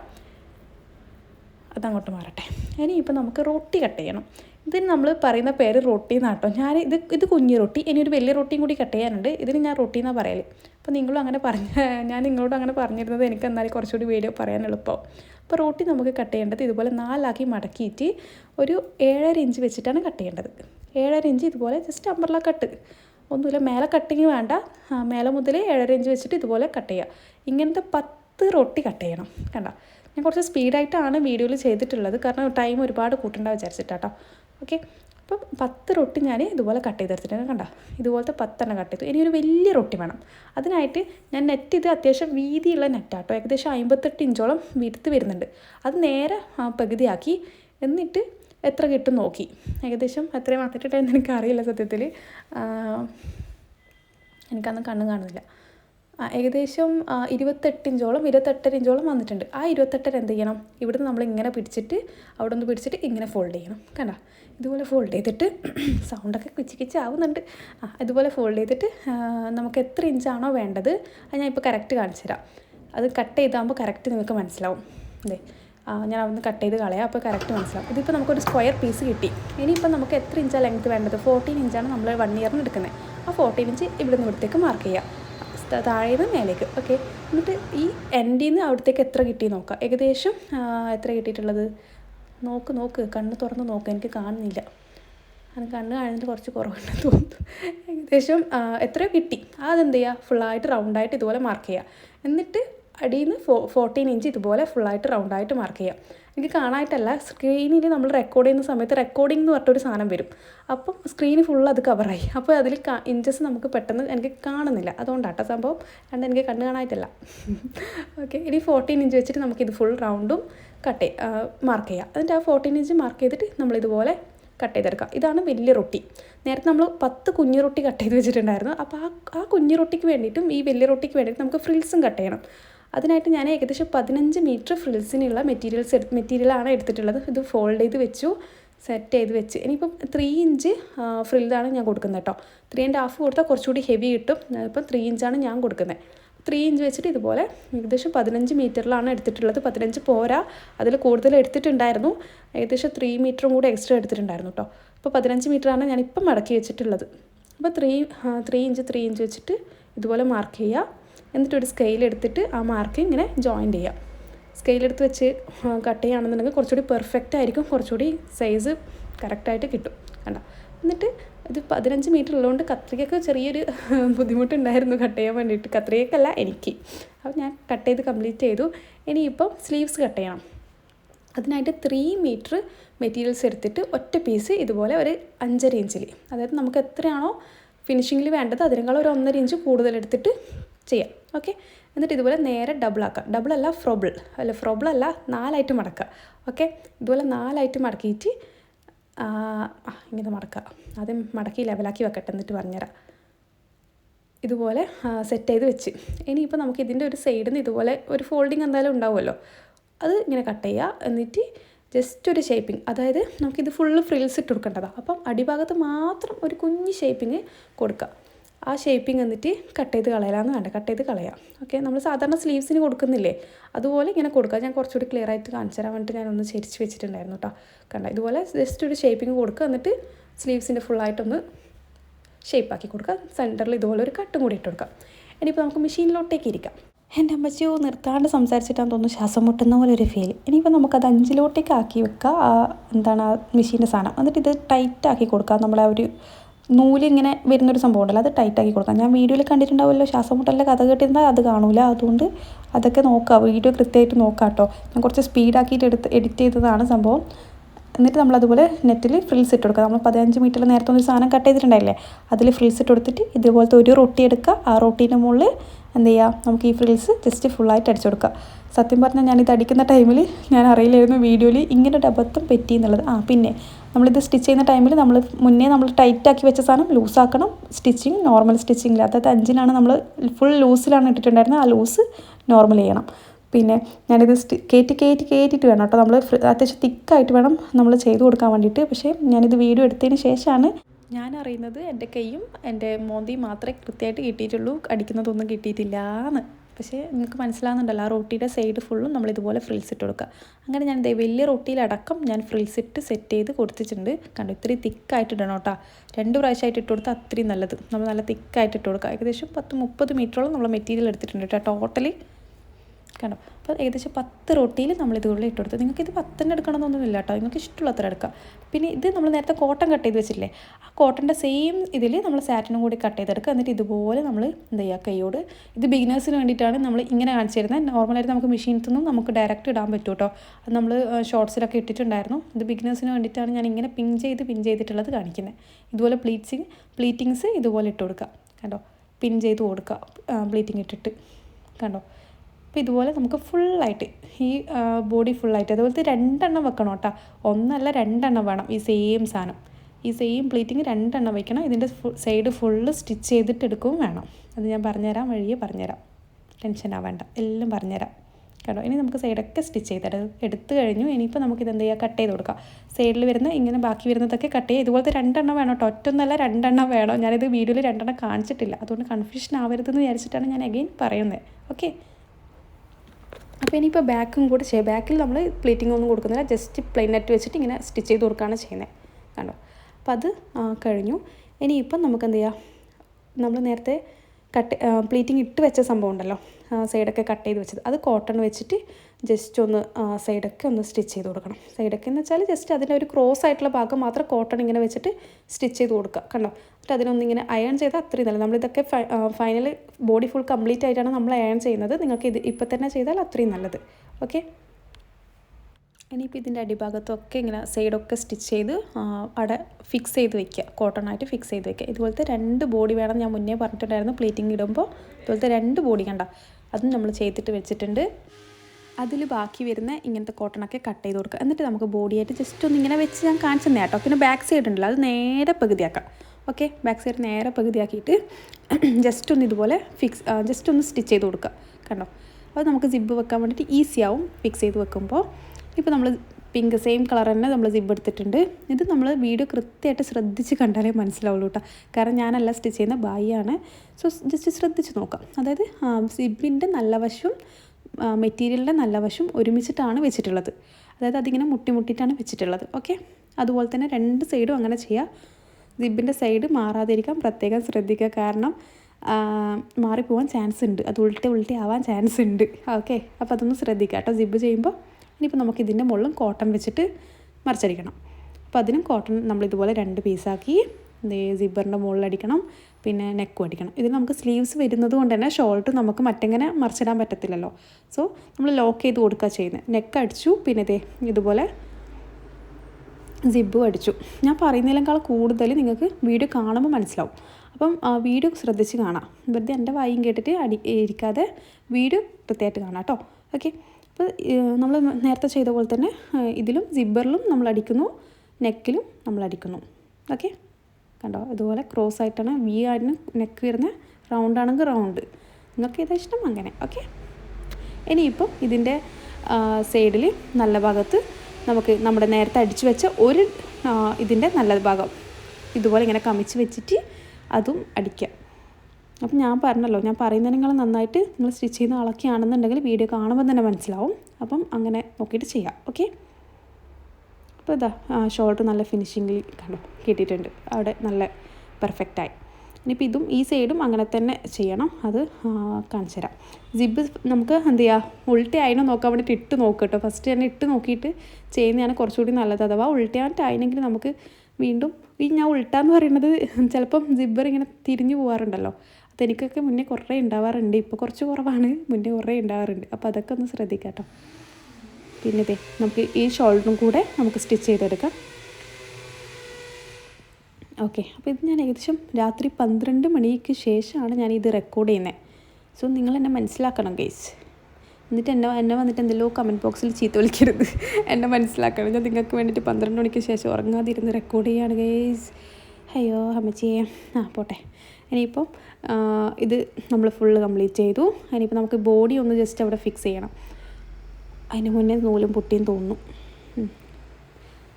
അതങ്ങോട്ട് മാറട്ടെ. ഇനി ഇപ്പോൾ നമുക്ക് റൊട്ടി കട്ട് ചെയ്യണം. ഇതിന് നമ്മൾ പറയുന്ന പേര് റൊട്ടി എന്നാട്ടോ ഞാൻ ഇത് ഇത് കുഞ്ഞു റൊട്ടി. ഇനി ഒരു വലിയ റൊട്ടിയും കൂടി കട്ട് ചെയ്യാനുണ്ട്. ഇതിന് ഞാൻ റൊട്ടി എന്നാണ് പറയൽ അപ്പോൾ നിങ്ങളും അങ്ങനെ പറഞ്ഞ ഞാൻ നിങ്ങളോട് അങ്ങനെ പറഞ്ഞിരുന്നത് എനിക്ക് എന്നാലും കുറച്ചുകൂടി വീഡിയോ പറയാൻ എളുപ്പമാവും അപ്പോൾ റോട്ടി നമുക്ക് കട്ട് ചെയ്യേണ്ടത് ഇതുപോലെ നാലാക്കി മടക്കിയിട്ട് ഒരു ഏഴര ഇഞ്ച് വെച്ചിട്ടാണ് കട്ട് ചെയ്യേണ്ടത്. ഏഴര ഇഞ്ച് ഇതുപോലെ ജസ്റ്റ് അമ്പർല കട്ട് ഒന്നുമില്ല മേലെ കട്ടിങ് വേണ്ട. മേലെ മുതൽ ഏഴര ഇഞ്ച് വെച്ചിട്ട് ഇതുപോലെ കട്ട് ചെയ്യുക. ഇങ്ങനത്തെ പത്ത് റൊട്ടി കട്ട് ചെയ്യണം കണ്ട? ഞാൻ കുറച്ച് സ്പീഡായിട്ടാണ് വീഡിയോയിൽ ചെയ്തിട്ടുള്ളത്. കാരണം ടൈം ഒരുപാട് കൂട്ടേണ്ട വിചാരിച്ചിട്ടാട്ടോ. ഓക്കെ അപ്പം പത്ത് റൊട്ടി ഞാൻ ഇതുപോലെ കട്ട് ചെയ്തെടുത്തിട്ടുണ്ട് കണ്ട. ഇതുപോലത്തെ പത്തെണ്ണം കട്ട് ചെയ്തു. ഇനി ഒരു വലിയ റൊട്ടി വേണം. അതിനായിട്ട് ഞാൻ നെറ്റ് ഇത് അത്യാവശ്യം വീതിയുള്ള നെറ്റാട്ടോ ഏകദേശം അമ്പത്തെട്ട് ഇഞ്ചോളം വിരുത്ത് വരുന്നുണ്ട്. അത് നേരെ പകുതിയാക്കി എന്നിട്ട് എത്ര കിട്ടും നോക്കി. ഏകദേശം എത്രയും വന്നിട്ടുണ്ടെന്ന് എനിക്കറിയില്ല സത്യത്തിൽ എനിക്കന്ന് കണ്ണ് കാണുന്നില്ല. ഏകദേശം ഇരുപത്തെട്ട് ഇഞ്ചോളം ഇരുപത്തെട്ടര ഇഞ്ചോളം വന്നിട്ടുണ്ട്. ആ ഇരുപത്തെട്ടര എന്ത് ചെയ്യണം? ഇവിടുന്ന് നമ്മൾ ഇങ്ങനെ പിടിച്ചിട്ട് അവിടെ നിന്ന് പിടിച്ചിട്ട് ഇങ്ങനെ ഫോൾഡ് ചെയ്യണം. കണ്ട? ഇതുപോലെ ഫോൾഡ് ചെയ്തിട്ട് [clears throat] സൗണ്ടൊക്കെ കിച്ച് കിച്ച് ആവുന്നുണ്ട്. ആ ഇതുപോലെ ഫോൾഡ് ചെയ്തിട്ട് നമുക്ക് എത്ര ഇഞ്ചാണോ വേണ്ടത് അത് ഞാൻ ഇപ്പോൾ കറക്റ്റ് കാണിച്ചു തരാം. അത് കട്ട് ചെയ്താകുമ്പോൾ കറക്റ്റ് നിങ്ങൾക്ക് മനസ്സിലാവും. അതെ ഞാൻ അവിടുന്ന് കട്ട് ചെയ്ത് കളയാം. അപ്പോൾ കറക്റ്റ് മനസ്സിലാവും. ഇതിപ്പോൾ നമുക്കൊരു സ്ക്വയർ പീസ് കിട്ടി. ഇനിയിപ്പോൾ നമുക്ക് എത്ര ഇഞ്ചാണ് ലെങ്ത് വേണ്ടത്? ഫോർട്ടീൻ ഇഞ്ചാണ് നമ്മൾ വൺ ഇയറിന് എടുക്കുന്നത് ആ ഫോർട്ടീൻ ഇഞ്ച് ഇവിടെ നിന്ന് ഇവിടത്തേക്ക് മാർക്ക് ചെയ്യുക താഴെ നിന്ന് മേലേക്ക്. ഓക്കെ എന്നിട്ട് ഈ എൻഡിൽ നിന്ന് അവിടത്തേക്ക് എത്ര കിട്ടി നോക്കാം. ഏകദേശം എത്ര കിട്ടിയിട്ടുള്ളത്? നോക്ക് നോക്ക്. കണ്ണ് തുറന്ന് നോക്ക്. എനിക്ക് കാണുന്നില്ല. അത് കണ്ണ് കാണുന്നത് കുറച്ച് കുറവുണ്ടെന്ന് തോന്നുന്നു. ഏകദേശം എത്രയോ കിട്ടി. അതെന്ത് ചെയ്യുക ഫുള്ളായിട്ട് റൗണ്ടായിട്ട് ഇതുപോലെ മാർക്ക് ചെയ്യുക എന്നിട്ട് അടിയിൽ നിന്ന് ഫോ ഫോർട്ടീൻ ഇഞ്ച് ഇതുപോലെ ഫുള്ളായിട്ട് റൗണ്ടായിട്ട് മാർക്ക് ചെയ്യാം. എനിക്ക് കാണാനായിട്ടല്ല സ്ക്രീനിൽ നമ്മൾ റെക്കോർഡ് ചെയ്യുന്ന സമയത്ത് റെക്കോർഡിംഗ് എന്ന് പറഞ്ഞിട്ടൊരു സാധനം വരും. അപ്പം സ്ക്രീന് ഫുൾ അത് കവറായി അപ്പോൾ അതിൽ ഇഞ്ചസ് നമുക്ക് പെട്ടെന്ന് എനിക്ക് കാണുന്നില്ല. അതുകൊണ്ടാട്ടോ സംഭവം. രണ്ട് എനിക്ക് കണ്ണ് കാണാനായിട്ടല്ല ഓക്കെ ഇനി ഫോർട്ടീൻ ഇഞ്ച് വെച്ചിട്ട് നമുക്കിത് ഫുൾ റൗണ്ടും കട്ട് മാർക്ക് ചെയ്യാം. എന്നിട്ട് ആ ഫോർട്ടീൻ ഇഞ്ച് മാർക്ക് ചെയ്തിട്ട് നമ്മളിതുപോലെ കട്ട് ചെയ്തെടുക്കാം. ഇതാണ് വലിയ റൊട്ടി. നേരത്തെ നമ്മൾ പത്ത് കുഞ്ഞു റൊട്ടി കട്ട് ചെയ്ത് വെച്ചിട്ടുണ്ടായിരുന്നു. അപ്പോൾ ആ ആ കുഞ്ഞു റൊട്ടിക്ക് വേണ്ടിയിട്ടും ഈ വലിയ റൊട്ടിക്ക് വേണ്ടിയിട്ട് നമുക്ക് ഫ്രിൽസും കട്ട് ചെയ്യണം. അതിനായിട്ട് ഞാൻ ഏകദേശം പതിനഞ്ച് മീറ്റർ ഫ്രിൽസിനുള്ള മെറ്റീരിയൽസ് എടുത്ത് മെറ്റീരിയലാണ് എടുത്തിട്ടുള്ളത്. ഇത് ഫോൾഡ് ചെയ്ത് വെച്ചു സെറ്റ് ചെയ്ത് വെച്ച്. ഇനിയിപ്പം ത്രീ ഇഞ്ച് ഫ്രില്ലാണ് ഞാൻ കൊടുക്കുന്നത് കേട്ടോ. ത്രീ ആൻഡ് ഹാഫ് കൊടുത്താൽ കുറച്ചുകൂടി ഹെവി കിട്ടും. ഇപ്പം ത്രീ ഇഞ്ചാണ് ഞാൻ കൊടുക്കുന്നത്. ത്രീ ഇഞ്ച് വെച്ചിട്ട് ഇതുപോലെ ഏകദേശം പതിനഞ്ച് മീറ്ററിലാണ് എടുത്തിട്ടുള്ളത്. പതിനഞ്ച് പോരാ. അതിൽ കൂടുതൽ എടുത്തിട്ടുണ്ടായിരുന്നു. ഏകദേശം ത്രീ മീറ്ററും കൂടെ എക്സ്ട്രാ എടുത്തിട്ടുണ്ടായിരുന്നു കേട്ടോ. അപ്പോൾ പതിനഞ്ച് മീറ്ററാണ് ഞാനിപ്പം മടക്കി വെച്ചിട്ടുള്ളത്. അപ്പോൾ three three inch three inch വെച്ചിട്ട് ഇതുപോലെ മാർക്ക് ചെയ്യുക. എന്നിട്ട് ഒരു സ്കെയിൽ എടുത്തിട്ട് ആ മാർക്ക് ഇങ്ങനെ ജോയിൻ ചെയ്യാം. സ്കെയിൽ എടുത്ത് വെച്ച് കട്ട് ചെയ്യുകയാണെന്നുണ്ടെങ്കിൽ കുറച്ചുകൂടി പെർഫെക്റ്റ് ആയിരിക്കും. കുറച്ചുകൂടി സൈസ് കറക്റ്റായിട്ട് കിട്ടും. കണ്ട? എന്നിട്ട് ഇത് പതിനഞ്ച് മീറ്റർ ഉള്ളതുകൊണ്ട് കത്രികയ്ക്ക് ചെറിയൊരു [laughs] ബുദ്ധിമുട്ടുണ്ടായിരുന്നു കട്ട് ചെയ്യാൻ വേണ്ടിയിട്ട്. കത്രികയ്ക്കല്ല എനിക്ക്. അപ്പോൾ ഞാൻ കട്ട് ചെയ്ത് കംപ്ലീറ്റ് ചെയ്തു. ഇനിയിപ്പം സ്ലീവ്സ് കട്ട് ചെയ്യണം. അതിനായിട്ട് ത്രീ മീറ്റർ മെറ്റീരിയൽസ് എടുത്തിട്ട് ഒറ്റ പീസ് ഇതുപോലെ ഒരു അഞ്ചര ഇഞ്ചിൽ അതായത് നമുക്ക് എത്രയാണോ ഫിനിഷിങ്ങിൽ വേണ്ടത് അതിനേക്കാൾ ഒരു ഒന്നര ഇഞ്ച് കൂടുതൽ എടുത്തിട്ട് ചെയ്യാം. ഓക്കെ എന്നിട്ട് ഇതുപോലെ നേരെ ഡബിൾ ആക്കുക ഡബിൾ അല്ല ഫ്രോബിൾ അല്ല ഫ്രോബിൾ അല്ല നാലായിട്ട് മടക്കുക. ഓക്കെ ഇതുപോലെ നാലായിട്ട് മടക്കിയിട്ട് ഇങ്ങനെ മടക്കുക. ആദ്യം മടക്കി ലെവലാക്കി വെക്കട്ടെ എന്നിട്ട് പറഞ്ഞുതരാം. ഇതുപോലെ സെറ്റ് ചെയ്ത് വെച്ച്. ഇനിയിപ്പോൾ നമുക്ക് ഇതിന്റെ ഒരു സൈഡിൽ നിന്ന് ഇതുപോലെ ഒരു ഫോൾഡിങ് എന്തായാലും ഉണ്ടാവുമല്ലോ. അത് ഇങ്ങനെ കട്ട് ചെയ്യുക. എന്നിട്ട് ജസ്റ്റ് ഒരു ഷേപ്പിംഗ് അതായത് നമുക്കിത് ഫുള്ള് ഫ്രിൽസ് ഇട്ട് കൊടുക്കേണ്ടതാണ് അപ്പം അടിഭാഗത്ത് മാത്രം ഒരു കുഞ്ഞ് ഷേപ്പിങ് കൊടുക്കുക. ആ ഷേപ്പിംഗ് എന്നിട്ട് കട്ട് ചെയ്ത് കളയലാന്ന് വേണ്ട കട്ട് ചെയ്ത് കളയാം. ഓക്കെ നമ്മൾ സാധാരണ സ്ലീവ്സിന് കൊടുക്കുന്നില്ലേ? അതുപോലെ ഇങ്ങനെ കൊടുക്കുക ഞാൻ കുറച്ചുകൂടി ക്ലിയർ ആയിട്ട് കാണിച്ചു തരാൻ വേണ്ടിയിട്ട് ഞാനൊന്ന് ചരിച്ച് വെച്ചിട്ടുണ്ടായിരുന്നു കേട്ടോ കണ്ട? ഇതുപോലെ ജസ്റ്റ് ഒരു ഷേപ്പിംഗ് കൊടുക്കുക. എന്നിട്ട് സ്ലീവ്സിന്റെ ഫുള്ളായിട്ടൊന്ന് ഷേപ്പാക്കി കൊടുക്കുക. സെന്ററിൽ ഇതുപോലെ ഒരു കട്ടും കൂടി ഇട്ട് കൊടുക്കാം ഇനിയിപ്പോൾ നമുക്ക് മെഷീനിലോട്ടേക്ക് ഇരിക്കാം. എന്റെ അമ്മച്ചിയോ നിർത്താണ്ട് സംസാരിച്ചിട്ടാന്ന് തോന്നുന്നു ശ്വാസം മുട്ടുന്ന പോലെ ഒരു ഫീൽ ഇനിയിപ്പോൾ നമുക്കത് അഞ്ചിലോട്ടേക്ക് ആക്കി വെക്കുക എന്താണ് ആ മെഷീന്റെ സാധനം. എന്നിട്ട് ഇത് ടൈറ്റ് ആക്കി കൊടുക്കുക നമ്മളെ ഒരു നൂലിങ്ങനെ വരുന്നൊരു സംഭവം ഉണ്ടല്ലോ അത് ടൈറ്റാക്കി കൊടുക്കാം. ഞാൻ വീഡിയോയിൽ കണ്ടിട്ടുണ്ടാവുമല്ലോ ശ്വാസമുട്ടലിന്റെ കഥ കേട്ടിരുന്നാൽ അത് കാണൂല. അതുകൊണ്ട് അതൊക്കെ നോക്കുക വീഡിയോ കൃത്യമായിട്ട് നോക്കാം കേട്ടോ. ഞാൻ കുറച്ച് സ്പീഡാക്കിയിട്ട് എടുത്ത് എഡിറ്റ് ചെയ്തതാണ് സംഭവം. എന്നിട്ട് നമ്മൾ അതുപോലെ നെറ്റിൽ ഫ്രിൽസ് ഇട്ട് കൊടുക്കുക. നമ്മൾ പതിനഞ്ച് മീറ്ററിൽ നേരത്തെ ഒരു സാധനം കട്ട് ചെയ്തിട്ടുണ്ടായില്ലേ അതിൽ ഫ്രിൽസ് ഇട്ട് കൊടുത്തിട്ട് ഇതുപോലത്തെ ഒരു റൊട്ടി എടുക്കുക. ആ റൊട്ടീന്റെ മുകളിൽ എന്ത് ചെയ്യുക നമുക്ക് ഈ ഫ്രിൽസ് ജസ്റ്റ് ഫുള്ളായിട്ട് അടിച്ചു കൊടുക്കുക സത്യം പറഞ്ഞാൽ ഞാനിത് അടിക്കുന്ന ടൈമിൽ ഞാൻ അറിയില്ലായിരുന്നു വീഡിയോയിൽ ഇങ്ങനെ ഒരു അബദ്ധം പറ്റി എന്നുള്ളത്. ആ പിന്നെ നമ്മളിത് സ്റ്റിച്ച് ചെയ്യുന്ന ടൈമിൽ നമ്മൾ മുന്നേ നമ്മൾ ടൈറ്റാക്കി വെച്ച സാധനം ലൂസാക്കണം സ്റ്റിച്ചിങ് നോർമൽ സ്റ്റിച്ചിങ്ങിൽ അതായത് അഞ്ചിനാണ് നമ്മൾ ഫുൾ ലൂസിലാണ് ഇട്ടിട്ടുണ്ടായിരുന്നത്. ആ ലൂസ് നോർമൽ ചെയ്യണം. പിന്നെ ഞാനിത് സ്റ്റി കയറ്റി കയറ്റി കയറ്റിയിട്ട് വേണം കേട്ടോ. നമ്മൾ അത്യാവശ്യം തിക്കായിട്ട് വേണം നമ്മൾ ചെയ്ത് കൊടുക്കാൻ വേണ്ടിയിട്ട്. പക്ഷേ ഞാനിത് വീഡിയോ എടുത്തതിന് ശേഷമാണ് ഞാൻ അറിയുന്നത് എന്റെ കൈയും എന്റെ മോന്തി മാത്രമേ കൃത്യമായിട്ട് കിട്ടിയിട്ടുള്ളൂ. അടിക്കുന്നതൊന്നും കിട്ടിയിട്ടില്ല എന്ന് പക്ഷേ നിങ്ങൾക്ക് മനസ്സിലാകുന്നുണ്ടല്ലോ ആ റൊട്ടിയുടെ സൈഡ് ഫുള്ളും നമ്മൾ ഇതുപോലെ ഫ്രിൽസ് ഇട്ട് കൊടുക്കുക. അങ്ങനെ ഞാൻ ദേ വലിയ റൊട്ടിയിലടക്കം ഞാൻ ഫ്രിൽസ് ഇട്ട് സെറ്റ് ചെയ്ത് കൊടുത്തിട്ടുണ്ട്. കണ്ടു ഇത്രയും തിക്കായിട്ട് ഇടണം കേട്ടോ. രണ്ട് പ്രാവശ്യമായിട്ട് ഇട്ട് കൊടുത്താൽ അത്രയും നല്ലത്. നമ്മൾ നല്ല തിക്കായിട്ട് ഇട്ട് കൊടുക്കുക. ഏകദേശം പത്ത് മുപ്പത് മീറ്ററോളം നമ്മൾ മെറ്റീരിയൽ എടുത്തിട്ടുണ്ട് കേട്ടോ ടോട്ടലി കണ്ടോ അപ്പോൾ ഏകദേശം പത്ത് റൊട്ടിയിൽ നമ്മൾ ഇതുപോലെ ഇട്ട് കൊടുത്തു. നിങ്ങൾക്ക് ഇത് പത്തെണ്ണം എടുക്കണമെന്നൊന്നുമില്ല കേട്ടോ. നിങ്ങൾക്ക് ഇഷ്ടമുള്ള അത്ര എടുക്കാം പിന്നെ ഇത് നമ്മൾ നേരത്തെ കോട്ടൺ കട്ട് ചെയ്ത് വെച്ചില്ലേ? ആ കോട്ടന്റെ സെയിം ഇതിൽ നമ്മൾ സാറ്റിനും കൂടി കട്ട് ചെയ്തെടുക്കുക. എന്നിട്ട് ഇതുപോലെ നമ്മൾ എന്താ ചെയ്യുക? കൈയോട്. ഇത് ബിഗിനേഴ്സിന് വേണ്ടിയിട്ടാണ് നമ്മൾ ഇങ്ങനെ കാണിച്ചു തരുന്നത് നോർമലായിട്ട് നമുക്ക് മെഷീനിൽ നിന്നും നമുക്ക് ഡയറക്റ്റ് ഇടാൻ പറ്റും കേട്ടോ. അത് നമ്മൾ ഷോർട്സിലൊക്കെ ഇട്ടിട്ടുണ്ടായിരുന്നു. ഇത് ബിഗിനേഴ്സിന് വേണ്ടിയിട്ടാണ് ഞാൻ ഇങ്ങനെ പിൻ ചെയ്ത് പിൻ ചെയ്തിട്ടുള്ളത് കാണിക്കുന്നത്. ഇതുപോലെ പ്ലീറ്റ്സിങ് പ്ലീറ്റിങ്സ് ഇതുപോലെ ഇട്ട് കൊടുക്കുക. കണ്ടോ? പിൻ ചെയ്ത് കൊടുക്കുക. പ്ലീറ്റിങ് ഇട്ടിട്ട്. കണ്ടോ? അപ്പോൾ ഇതുപോലെ നമുക്ക് ഫുള്ളായിട്ട് ഈ ബോഡി ഫുള്ളായിട്ട് അതുപോലത്തെ രണ്ടെണ്ണം വെക്കണം കേട്ടോ. ഒന്നല്ല രണ്ടെണ്ണം വേണം ഈ സെയിം സാധനം. ഈ സെയിം പ്ലീറ്റിങ് രണ്ടെണ്ണം വയ്ക്കണം ഇതിന്റെ സൈഡ് ഫുള്ള് സ്റ്റിച്ച് ചെയ്തിട്ട് വേണം. അത് ഞാൻ പറഞ്ഞുതരാം വഴിയെ പറഞ്ഞുതരാം. ടെൻഷൻ ആവേണ്ട. എല്ലാം പറഞ്ഞുതരാം. കേട്ടോ? ഇനി നമുക്ക് സൈഡൊക്കെ സ്റ്റിച്ച് ചെയ്തിട്ട് എടുത്തു കഴിഞ്ഞു. ഇനിയിപ്പോൾ നമുക്കിത് എന്ത് ചെയ്യുക കട്ട് ചെയ്ത് കൊടുക്കാം. സൈഡിൽ വരുന്ന ഇങ്ങനെ ബാക്കി വരുന്നതൊക്കെ കട്ട് ചെയ്യുക ഇതുപോലത്തെ രണ്ടെണ്ണം വേണം കേട്ടോ. ഒറ്റൊന്നല്ല രണ്ടെണ്ണം വേണം. ഞാനിത് വീഡിയോയിൽ രണ്ടെണ്ണം കാണിച്ചിട്ടില്ല. അതുകൊണ്ട് കൺഫ്യൂഷൻ ആവരുതെന്ന് വിചാരിച്ചിട്ടാണ് ഞാൻ അഗെയിൻ പറയുന്നത്. ഓക്കെ അപ്പോൾ ഇനിയിപ്പോൾ ബാക്കും കൂടെ ചെയ്യാം ബാക്കിൽ നമ്മൾ പ്ലേറ്റിംഗ് ഒന്നും കൊടുക്കുന്നില്ല. ജസ്റ്റ് പ്ലെയിൻ നെറ്റ് വെച്ചിട്ട് ഇങ്ങനെ സ്റ്റിച്ച് ചെയ്ത് കൊടുക്കുകയാണ് ചെയ്യുന്നത് കണ്ടോ? അപ്പോൾ അത് കഴിഞ്ഞു. ഇനിയിപ്പം നമുക്ക് എന്ത് ചെയ്യാം? നമ്മൾ നേരത്തെ കട്ട് പ്ലീറ്റിംഗ് ഇട്ട് വെച്ച സംഭവം ഉണ്ടല്ലോ. സൈഡൊക്കെ കട്ട് ചെയ്ത് വെച്ചത്. അത് കോട്ടൺ വെച്ചിട്ട് ജസ്റ്റ് ഒന്ന് സൈഡൊക്കെ ഒന്ന് സ്റ്റിച്ച് ചെയ്ത് കൊടുക്കണം. സൈഡൊക്കെ എന്ന് വെച്ചാൽ ജസ്റ്റ് അതിന്റെ ഒരു ക്രോസ് ആയിട്ടുള്ള ഭാഗം മാത്രം കോട്ടൺ ഇങ്ങനെ വെച്ചിട്ട് സ്റ്റിച്ച് ചെയ്ത് കൊടുക്കുക കണ്ടോ? എന്നിട്ട് അതിനൊന്നിങ്ങനെ അയൺ ചെയ്താൽ അത്രയും നല്ല നമ്മളിതൊക്കെ ഫൈനൽ ബോഡി ഫുൾ കംപ്ലീറ്റ് ആയിട്ടാണ് നമ്മൾ അയൺ ചെയ്യുന്നത്. നിങ്ങൾക്ക് ഇത് ഇപ്പം തന്നെ ചെയ്താൽ അത്രയും നല്ലത്. ഓക്കെ ഇനിയിപ്പോൾ ഇതിന്റെ അടിഭാഗത്തൊക്കെ ഇങ്ങനെ സൈഡൊക്കെ സ്റ്റിച്ച് ചെയ്ത് അവിടെ ഫിക്സ് ചെയ്ത് വെക്കുക. കോട്ടൺ ആയിട്ട് ഫിക്സ് ചെയ്ത് വെക്കുക. ഇതുപോലത്തെ രണ്ട് ബോഡി വേണം ഞാൻ മുന്നേ പറഞ്ഞിട്ടുണ്ടായിരുന്നു. പ്ലേറ്റിംഗ് ഇടുമ്പോൾ ഇതുപോലത്തെ രണ്ട് ബോഡി കണ്ട അതും നമ്മൾ ചെയ്തിട്ട് വെച്ചിട്ടുണ്ട്. അതിൽ ബാക്കി വരുന്ന ഇങ്ങനത്തെ കോട്ടണൊക്കെ കട്ട് ചെയ്ത് കൊടുക്കുക. എന്നിട്ട് നമുക്ക് ബോഡിയായിട്ട് ജസ്റ്റ് ഒന്ന് ഇങ്ങനെ വെച്ച് ഞാൻ കാണിച്ചു തന്നെ കേട്ടോ. പിന്നെ ബാക്ക് സൈഡ് ഉണ്ടല്ലോ അത് നേരെ പകുതിയാക്കാം. ഓക്കെ ബാക്ക് സൈഡ് നേരെ പകുതിയാക്കിയിട്ട് [clears throat] ജസ്റ്റ് ഒന്ന് ഇതുപോലെ ഫിക്സ് ജസ്റ്റ് ഒന്ന് സ്റ്റിച്ച് ചെയ്ത് കൊടുക്കുക. കണ്ടോ? അത് നമുക്ക് സിബ്ബ് വെക്കാൻ വേണ്ടിയിട്ട് ഈസിയാവും ഫിക്സ് ചെയ്ത് വെക്കുമ്പോൾ. ഇപ്പോൾ നമ്മൾ പിങ്ക് സെയിം കളർ തന്നെ നമ്മൾ സിബ് എടുത്തിട്ടുണ്ട്. ഇത് നമ്മൾ വീഡിയോ കൃത്യമായിട്ട് ശ്രദ്ധിച്ച് കണ്ടാലേ മനസ്സിലാവുള്ളൂ കേട്ടോ. കാരണം ഞാനല്ല സ്റ്റിച്ച് ചെയ്യുന്ന ബായിയാണ് സോ ജസ്റ്റ് ശ്രദ്ധിച്ച് നോക്കാം. അതായത് സിബിന്റെ നല്ല വശവും മെറ്റീരിയലിന്റെ നല്ല വശം ഒരുമിച്ചിട്ടാണ് വെച്ചിട്ടുള്ളത്. അതായത് അതിങ്ങനെ മുട്ടി മുട്ടിയിട്ടാണ് വെച്ചിട്ടുള്ളത്. ഓക്കെ അതുപോലെ തന്നെ രണ്ട് സൈഡും അങ്ങനെ ചെയ്യുക സിബിന്റെ സൈഡ് മാറാതിരിക്കാൻ പ്രത്യേകം ശ്രദ്ധിക്കുക. കാരണം മാറിപ്പോവാൻ ചാൻസ് ഉണ്ട്. അത് ഉൾട്ടി ഉൾട്ടി ആവാൻ ചാൻസ് ഉണ്ട്. ഓക്കെ അപ്പോൾ അതൊന്ന് ശ്രദ്ധിക്കുക കേട്ടോ. സിബ് ചെയ്യുമ്പോൾ ഇനിയിപ്പോൾ നമുക്ക് ഇതിന്റെ മുകളിലും കോട്ടൺ വെച്ചിട്ട് മറിച്ചടിക്കണം. അപ്പോൾ അതിനും കോട്ടൺ നമ്മളിതുപോലെ രണ്ട് പീസാക്കി സിബറിന്റെ മുകളിൽ അടിക്കണം പിന്നെ നെക്ക് അടിക്കണം ഇതിൽ നമുക്ക് സ്ലീവ്സ് വരുന്നത് കൊണ്ട് തന്നെ ഷോൾട്ട് നമുക്ക് മറ്റെങ്ങനെ മറിച്ചിടാൻ പറ്റത്തില്ലല്ലോ. സോ നമ്മൾ ലോക്ക് ചെയ്ത് കൊടുക്കുക ചെയ്യുന്നത് നെക്ക് അടിച്ചു പിന്നെ ഇതേ ഇതുപോലെ സിബും അടിച്ചു. ഞാൻ പറയുന്നതിനേക്കാൾ കൂടുതൽ നിങ്ങൾക്ക് വീഡിയോ കാണുമ്പോൾ മനസ്സിലാവും. അപ്പം വീഡിയോ ശ്രദ്ധിച്ച് കാണാം. വെറുതെ എന്റെ വായും കേട്ടിട്ട് അടി ഇരിക്കാതെ വീഡിയോ കൃത്യമായിട്ട് കാണാം കേട്ടോ. ഓക്കെ അപ്പോൾ നമ്മൾ നേരത്തെ ചെയ്ത പോലെ തന്നെ ഇതിലും സിബറിലും നമ്മൾ അടിക്കുന്നു നെക്കിലും നമ്മൾ അടിക്കുന്നു ഓക്കെ കണ്ടോ? ഇതുപോലെ ക്രോസ് ആയിട്ടാണ് വി ആയിരുന്നു നെക്ക് വരുന്ന റൗണ്ട് ആണെങ്കിൽ റൗണ്ട് നിങ്ങൾക്ക് ഏതാ ഇഷ്ടം അങ്ങനെ ഓക്കെ ഇനിയിപ്പം ഇതിന്റെ സൈഡിൽ നല്ല ഭാഗത്ത് നമുക്ക് നമ്മുടെ നേരത്തെ അടിച്ചു വെച്ച ഒരു ഇതിന്റെ നല്ല ഭാഗം. ഇതുപോലെ ഇങ്ങനെ കമിച്ച് വെച്ചിട്ട് അതും അടിക്കാം അപ്പം ഞാൻ പറഞ്ഞല്ലോ ഞാൻ പറയുന്നത് നിങ്ങൾ നന്നായിട്ട് നിങ്ങൾ സ്റ്റിച്ച് ചെയ്യുന്ന ആളൊക്കെ ആണെന്നുണ്ടെങ്കിൽ വീഡിയോ കാണുമ്പോൾ തന്നെ മനസ്സിലാവും. അപ്പം അങ്ങനെ നോക്കിയിട്ട് ചെയ്യാം ഓക്കെ അപ്പോൾ ഇതാ ഷോർട്ട് നല്ല ഫിനിഷിങ്ങിൽ കണ്ടു കിട്ടിയിട്ടുണ്ട്. അവിടെ നല്ല പെർഫെക്റ്റായി ഇനിയിപ്പോൾ ഇതും ഈ സൈഡും അങ്ങനെ തന്നെ ചെയ്യണം. അത് കാണിച്ചു തരാം. ജിബ് നമുക്ക് എന്ത് ചെയ്യുക ഉൾട്ടി ആയിനോ നോക്കാൻ വേണ്ടിയിട്ട് ഇട്ട് നോക്കുക കേട്ടോ. ഫസ്റ്റ് തന്നെ ഇട്ട് നോക്കിയിട്ട് ചെയ്യുന്നതാണ് കുറച്ചുകൂടി നല്ലത്. അഥവാ ഉൾട്ടിയായിട്ട് ആയിനെങ്കിൽ നമുക്ക് വീണ്ടും ഈ ഞാൻ ഉൾട്ടാന്ന് പറയുന്നത് ചിലപ്പം ജിബ്ബർ ഇങ്ങനെ തിരിഞ്ഞു പോകാറുണ്ടല്ലോ അതെനിക്കൊക്കെ മുന്നേ കുറേ ഉണ്ടാവാറുണ്ട്. ഇപ്പോൾ കുറച്ച് കുറവാണ്. മുന്നേ കുറേ ഉണ്ടാവാറുണ്ട്. അപ്പോൾ അതൊക്കെ ഒന്ന് ശ്രദ്ധിക്കാം കേട്ടോ. പിന്നെ ഇതേ നമുക്ക് ഈ ഷോൾഡറും കൂടെ നമുക്ക് സ്റ്റിച്ച് ചെയ്തെടുക്കാം. ഓക്കെ അപ്പോൾ ഇത് ഞാൻ ഏകദേശം രാത്രി പന്ത്രണ്ട് മണിക്ക് ശേഷമാണ് ഞാൻ ഇത് റെക്കോർഡ് ചെയ്യുന്നത്. സോ നിങ്ങൾ എന്നെ മനസ്സിലാക്കണം ഗൈസ് എന്നിട്ട് എന്നെ എന്നെ വന്നിട്ട് എന്തെല്ലോ കമന്റ് ബോക്സിൽ ചീത്ത വിളിക്കരുത്. എന്നെ മനസ്സിലാക്കണം. ഞാൻ നിങ്ങൾക്ക് വേണ്ടിയിട്ട് പന്ത്രണ്ട് മണിക്ക് ശേഷം ഉറങ്ങാതിരുന്ന് റെക്കോർഡ് ചെയ്യാണ് ഗൈസ് അയ്യോ അമ്മച്ചിയെ ആ പോട്ടെ. ഇനിയിപ്പം ഇത് നമ്മൾ ഫുള്ള് കംപ്ലീറ്റ് ചെയ്തു. ഇനിയിപ്പോൾ നമുക്ക് ബോഡി ഒന്ന് ജസ്റ്റ് അവിടെ ഫിക്സ് ചെയ്യണം. അതിന് മുന്നേ നൂലും പൊട്ടിയും തോന്നുന്നു.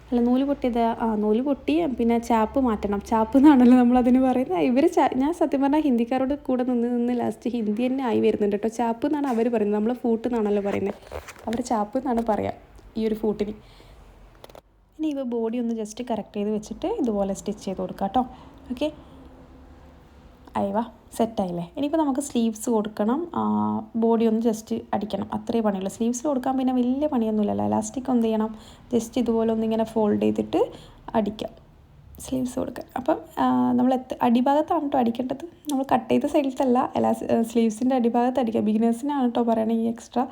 അല്ല നൂൽ പൊട്ടിയത് ആ നൂൽ പൊട്ടി പിന്നെ ചാപ്പ് മാറ്റണം. ചാപ്പ് എന്നാണല്ലോ നമ്മളതിന് പറയുന്നത്. ഇവർ ഞാൻ സത്യം പറഞ്ഞാൽ ഹിന്ദിക്കാരോട് കൂടെ നിന്ന് നിന്ന് ലാസ്റ്റ് ഹിന്ദി തന്നെ ആയി വരുന്നുണ്ട് കേട്ടോ. ചാപ്പ് എന്നാണ് അവർ പറയുന്നത്. നമ്മൾ ഫൂട്ട് എന്നാണല്ലോ പറയുന്നത്. അവർ ചാപ്പ് എന്നാണ് പറയുക ഈ ഒരു ഫൂട്ടിന്. ഇനി ഇവ ബോഡി ഒന്ന് ജസ്റ്റ് കറക്റ്റ് ചെയ്ത് വെച്ചിട്ട് ഇതുപോലെ സ്റ്റിച്ച് ചെയ്ത് കൊടുക്കാം കേട്ടോ. ഓക്കെ അയവാ സെറ്റായില്ലേ? ഇനിയിപ്പോൾ നമുക്ക് സ്ലീവ്സ് കൊടുക്കണം. ബോഡി ഒന്ന് ജസ്റ്റ് അടിക്കണം. അത്രേ പണിയുള്ളൂ. സ്ലീവ്സ് കൊടുക്കാൻ പിന്നെ വലിയ പണിയൊന്നുമില്ലല്ലോ. എലാസ്റ്റിക് എന്ത് ചെയ്യണം. ജസ്റ്റ് ഇതുപോലെ ഒന്നിങ്ങനെ ഫോൾഡ് ചെയ്തിട്ട് അടിക്കാം. സ്ലീവ്സ് കൊടുക്കാൻ. അപ്പം നമ്മൾ എത്ര അടിഭാഗത്താണ് കേട്ടോ അടിക്കേണ്ടത്. നമ്മൾ കട്ട് ചെയ്ത സൈഡിലത്തല്ല എല്ലാ സ്ലീവ്സിന്റെ അടിഭാഗത്ത് അടിക്കുക ബിഗിനേഴ്സിനാണ് കേട്ടോ പറയണത് ഈ എക്സ്ട്രാ.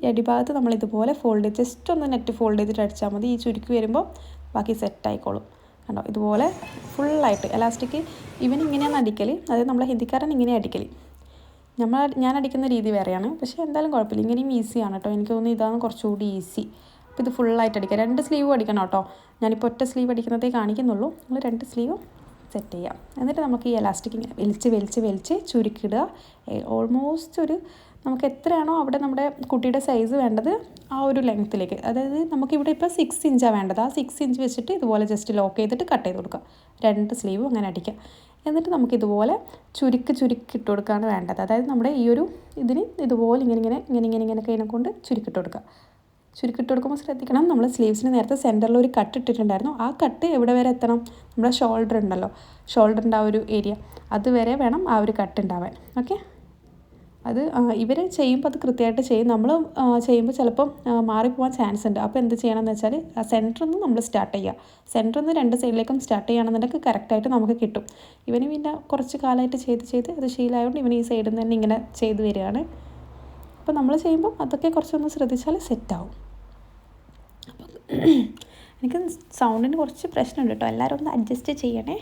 ഈ അടിഭാഗത്ത് നമ്മൾ ഇതുപോലെ ഫോൾഡ് ചെയ്ത് ജസ്റ്റ് ഒന്ന് നെറ്റ് ഫോൾഡ് ചെയ്തിട്ട് അടിച്ചാൽ മതി. ഈ ചുരുക്കി വരുമ്പോൾ ബാക്കി സെറ്റ് ആയിക്കോളും കണ്ടോ? ഇതുപോലെ ഫുള്ളായിട്ട് എലാസ്റ്റിക് ഇവൻ ഇങ്ങനെയാണ് അടിക്കൽ അതായത് നമ്മളെ ഹിന്ദിക്കാരൻ ഇങ്ങനെയാണ് അടിക്കൽ നമ്മൾ ഞാൻ അടിക്കുന്ന രീതി വേറെയാണ്. പക്ഷേ എന്തായാലും കുഴപ്പമില്ല. ഇങ്ങനെയും ഈസിയാണ് കേട്ടോ. എനിക്ക് തോന്നുന്നു ഇതാണ് കുറച്ചുകൂടി ഈസി അപ്പോൾ ഇത് ഫുള്ളായിട്ട് അടിക്കുക. രണ്ട് സ്ലീവ് അടിക്കണം കേട്ടോ. ഞാനിപ്പോൾ ഒറ്റ സ്ലീവ് അടിക്കുന്നതേ കാണിക്കുന്നുള്ളൂ. നമ്മൾ രണ്ട് സ്ലീവ് സെറ്റ് ചെയ്യാം എന്നിട്ട് നമുക്ക് ഈ എലാസ്റ്റിക് ഇങ്ങനെ വലിച്ച് വലിച്ച് വലിച്ച് ചുരുക്കിടുക. ഓൾമോസ്റ്റ് ഒരു നമുക്ക് എത്രയാണോ അവിടെ നമ്മുടെ കുട്ടിയുടെ സൈസ് വേണ്ടത് ആ ഒരു ലെങ്ത്തിലേക്ക് അതായത് നമുക്കിവിടെ ഇപ്പോൾ സിക്സ് ഇഞ്ചാണ് വേണ്ടത്. ആ സിക്സ് ഇഞ്ച് വെച്ചിട്ട് ഇതുപോലെ ജസ്റ്റ് ലോക്ക് ചെയ്തിട്ട് കട്ട് ചെയ്ത് കൊടുക്കുക രണ്ട് സ്ലീവും അങ്ങനെ അടിക്കുക എന്നിട്ട് നമുക്കിതുപോലെ ചുരുക്ക് ചുരുക്കി ഇട്ട് കൊടുക്കുകയാണ് വേണ്ടത്. അതായത് നമ്മുടെ ഈ ഒരു ഇതിന് ഇതുപോലെ ഇങ്ങനെ ഇങ്ങനെ ഇങ്ങനെ ഇങ്ങനെ ഇങ്ങനെ കൈനെ കൊണ്ട് ചുരുക്കിട്ട് കൊടുക്കുക ചുരുക്കിട്ട് കൊടുക്കുമ്പോൾ ശ്രദ്ധിക്കണം നമ്മൾ സ്ലീവ്സിന് നേരത്തെ സെന്ററിൽ ഒരു കട്ട് ഇട്ടിട്ടുണ്ടായിരുന്നു. ആ കട്ട് എവിടെ വരെ എത്തണം? നമ്മുടെ ഷോൾഡർ ഉണ്ടല്ലോ. ഷോൾഡറിന്റെ ആ ഒരു ഏരിയ അതുവരെ വേണം ആ ഒരു കട്ട് ഉണ്ടാവാൻ ഓക്കെ അത് ഇവർ ചെയ്യുമ്പോൾ അത് കൃത്യമായിട്ട് ചെയ്യും. നമ്മൾ ചെയ്യുമ്പോൾ ചിലപ്പം മാറിപ്പോവാൻ ചാൻസ് ഉണ്ട്. അപ്പോൾ എന്ത് ചെയ്യണമെന്ന് വെച്ചാൽ സെന്ററിൽ നിന്ന് നമ്മൾ സ്റ്റാർട്ട് ചെയ്യുക സെന്ററിൽ നിന്ന് രണ്ട് സൈഡിലേക്കും സ്റ്റാർട്ട് ചെയ്യുകയാണെന്നുണ്ടെങ്കിൽ കറക്റ്റായിട്ട് നമുക്ക് കിട്ടും. ഇവന് പിന്നെ കുറച്ച് കാലമായിട്ട് ചെയ്ത് ചെയ്ത് അത് ശീലമായതുകൊണ്ട് ഇവൻ ഈ സൈഡിൽ നിന്ന് തന്നെ ഇങ്ങനെ ചെയ്ത് വരികയാണ്. അപ്പോൾ നമ്മൾ ചെയ്യുമ്പോൾ അതൊക്കെ കുറച്ചൊന്ന് ശ്രദ്ധിച്ചാൽ സെറ്റാവും അപ്പം [clears throat] എനിക്ക് സൗണ്ടിന് കുറച്ച് പ്രശ്നമുണ്ട് കേട്ടോ. എല്ലാവരും ഒന്ന് അഡ്ജസ്റ്റ് ചെയ്യണേ.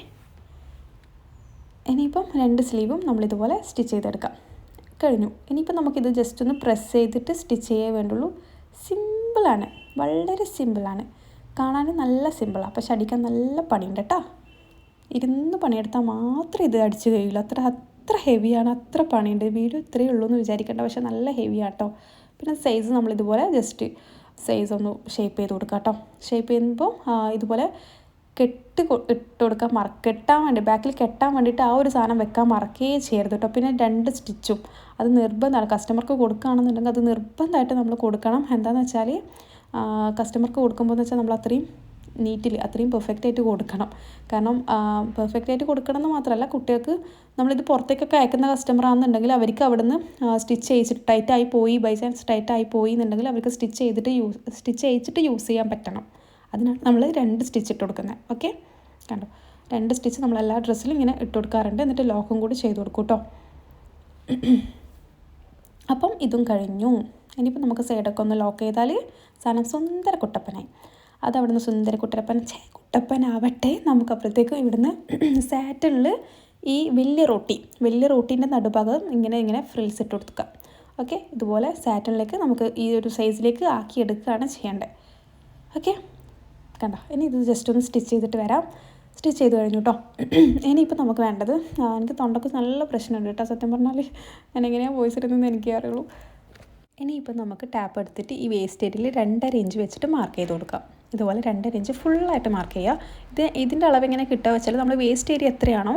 ഇനിയിപ്പം രണ്ട് സ്ലീവും നമ്മളിതുപോലെ സ്റ്റിച്ച് ചെയ്തെടുക്കാം. കഴിഞ്ഞു. ഇനിയിപ്പോൾ നമുക്കിത് ജസ്റ്റ് ഒന്ന് പ്രസ് ചെയ്തിട്ട് സ്റ്റിച്ച് ചെയ്യേ വേണ്ടുള്ളൂ. സിമ്പിളാണ് വളരെ സിമ്പിളാണ് കാണാൻ നല്ല സിമ്പിളാണ് പക്ഷെ അടിക്കാൻ നല്ല പണിയുണ്ട് കേട്ടോ. ഇരുന്ന് പണിയെടുത്താൽ മാത്രമേ ഇത് അടിച്ച് കഴിയുള്ളൂ. അത്ര അത്ര ഹെവിയാണ് അത്ര പണിയുണ്ട്. വീഡിയോ ഇത്രയേ ഉള്ളൂ എന്ന് വിചാരിക്കേണ്ട. പക്ഷെ നല്ല ഹെവിയാണ് കേട്ടോ. പിന്നെ സൈസ് നമ്മളിതുപോലെ ജസ്റ്റ് സൈസ് ഒന്ന് ഷേപ്പ് ചെയ്ത് കൊടുക്കാം കേട്ടോ. ഷേപ്പ് ചെയ്യുമ്പോൾ ഇതുപോലെ കെട്ട് ഇട്ട് കൊടുക്കാൻ മറ കെട്ടാൻ വേണ്ടി ബാക്കിൽ കെട്ടാൻ വേണ്ടിയിട്ട് ആ ഒരു സാധനം വെക്കാൻ മറക്കുകയേ ചെയ്യരുത് കേട്ടോ പിന്നെ രണ്ട് സ്റ്റിച്ചും അത് നിർബന്ധമാണ്. കസ്റ്റമർക്ക് കൊടുക്കുകയാണെന്നുണ്ടെങ്കിൽ അത് നിർബന്ധമായിട്ട് നമ്മൾ കൊടുക്കണം. എന്താണെന്ന് വെച്ചാൽ കസ്റ്റമർക്ക് കൊടുക്കുമ്പോൾ എന്ന് വെച്ചാൽ നമ്മൾ അത്രയും നീറ്റിൽ അത്രയും പെർഫെക്റ്റ് ആയിട്ട് കൊടുക്കണം. കാരണം പെർഫെക്റ്റ് ആയിട്ട് കൊടുക്കണം എന്ന് മാത്രമല്ല കുട്ടികൾക്ക് നമ്മളിത് പുറത്തേക്കൊക്കെ അയക്കുന്ന കസ്റ്റമർ ആണെന്നുണ്ടെങ്കിൽ അവർക്ക് അവിടുന്ന് സ്റ്റിച്ച് ചെയ്യിച്ചിട്ട് ടൈറ്റായി പോയി ബൈ ചാൻസ് ടൈറ്റായി പോയി എന്നുണ്ടെങ്കിൽ അവർക്ക് സ്റ്റിച്ച് ചെയ്തിട്ട് യൂസ് സ്റ്റിച്ച് ചെയ്യിച്ചിട്ട് യൂസ് ചെയ്യാൻ പറ്റണം. അതിനാണ് നമ്മൾ രണ്ട് സ്റ്റിച്ച് ഇട്ട് കൊടുക്കുന്നത് ഓക്കെ കണ്ടോ? രണ്ട് സ്റ്റിച്ച് നമ്മൾ എല്ലാ ഡ്രസ്സിലും ഇങ്ങനെ ഇട്ട് കൊടുക്കാറുണ്ട് എന്നിട്ട് ലോക്കും കൂടി ചെയ്ത് കൊടുക്കും കേട്ടോ [clears throat] അപ്പം ഇതും കഴിഞ്ഞു. ഇനിയിപ്പോൾ നമുക്ക് സൈഡൊക്കെ ഒന്ന് ലോക്ക് ചെയ്താൽ സാധനം സുന്ദര കുട്ടപ്പനായി. അത് അവിടുന്ന് സുന്ദര കുട്ടപ്പൻ ഛേ കുട്ടപ്പനാവട്ടെ. നമുക്ക് അപ്പോഴത്തേക്കും ഇവിടുന്ന് [clears throat] സാറ്റിനിൽ ഈ വലിയ റോട്ടി വലിയ റോട്ടീന്റെ നടുഭാഗം ഇങ്ങനെ ഇങ്ങനെ ഫ്രിൽസ് ഇട്ട് കൊടുക്കുക. ഓക്കെ ഇതുപോലെ സാറ്റനിലേക്ക് നമുക്ക് ഈ ഒരു സൈസിലേക്ക് ആക്കി എടുക്കുകയാണ് ചെയ്യേണ്ടത്. ഓക്കെ കണ്ടോ? ഇനി ഇത് ജസ്റ്റ് ഒന്ന് സ്റ്റിച്ച് ചെയ്തിട്ട് വരാം. സ്റ്റിച്ച് ചെയ്ത് കഴിഞ്ഞു കേട്ടോ [clears throat] ഇനിയിപ്പോൾ നമുക്ക് വേണ്ടത് എനിക്ക് തൊണ്ടക്ക് നല്ല പ്രശ്നമുണ്ട് കേട്ടോ സത്യം പറഞ്ഞാൽ ഞാൻ എങ്ങനെയാണ് വോയിസ് ഇടുന്നതെന്ന് എനിക്ക് അറിയുള്ളൂ. ഇനിയിപ്പോൾ നമുക്ക് ടാപ്പ് എടുത്തിട്ട് ഈ വേസ്റ്റ് ഏരിയയിൽ രണ്ടര ഇഞ്ച് വെച്ചിട്ട് മാർക്ക് ചെയ്ത് കൊടുക്കാം. ഇതുപോലെ രണ്ടര ഇഞ്ച് ഫുള്ളായിട്ട് മാർക്ക് ചെയ്യുക. ഇത് ഇതിന്റെ അളവ് എങ്ങനെ കിട്ടുക വെച്ചാൽ നമ്മൾ വേസ്റ്റ് ഏരിയ എത്രയാണോ